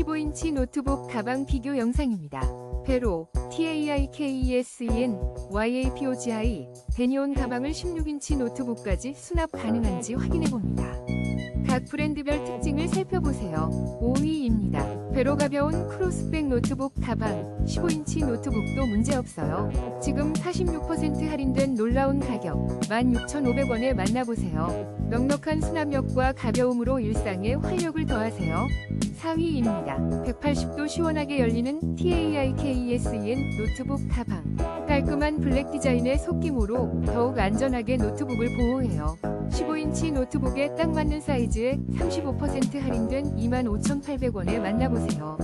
15인치 노트북 가방 비교 영상입니다. 베로, TAIKESEN, YAPOGI, 데니온 가방을 16인치 노트북까지 수납 가능한지 확인해봅니다. 각 브랜드별 특징을 살펴보세요. 5위입니다. 배로 가벼운 크로스백 노트북 가방 15인치 노트북도 문제없어요. 지금 46% 할인된 놀라운 가격 16,500원에 만나보세요. 넉넉한 수납력과 가벼움으로 일상에 활력을 더하세요. 4위입니다. 180도 시원하게 열리는 TAIKESEN 노트북 가방. 깔끔한 블랙 디자인의 속기모로 더욱 안전하게 노트북을 보호해요. 15인치 노트북에 딱 맞는 사이즈에 35% 할인된 25,800원에 만나보세요.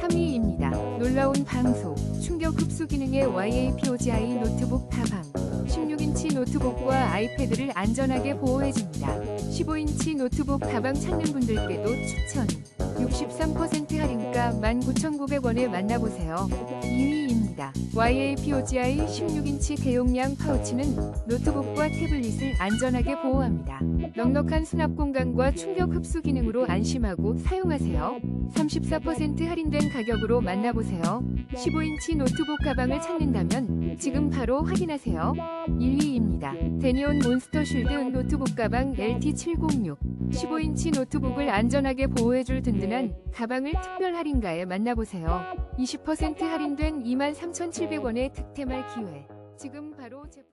3위입니다. 놀라운 방수, 충격 흡수 기능의 YAPOGI 노트북 가방. 16인치 노트북과 아이패드를 안전하게 보호해줍니다. 15인치 노트북 가방 찾는 분들께도 추천. 63% 할인가 19,900원에 만나보세요. 2위입니다. YAPOGI 16인치 대용량 파우치는 노트북과 태블릿을 안전하게 보호합니다. 넉넉한 수납 공간과 충격 흡수 기능으로 안심하고 사용하세요. 34% 할인된 가격으로 만나보세요. 15인치 노트북 가방을 찾는다면 지금 바로 확인하세요. 1위입니다. 데니온 몬스터 쉴드 노트북 가방 LT706 15인치 노트북을 안전하게 보호해줄 든든한 가방을 특별 할인가 나에 만나보세요. 20% 할인된 23,700원의 특템할 기회. 지금 바로 제품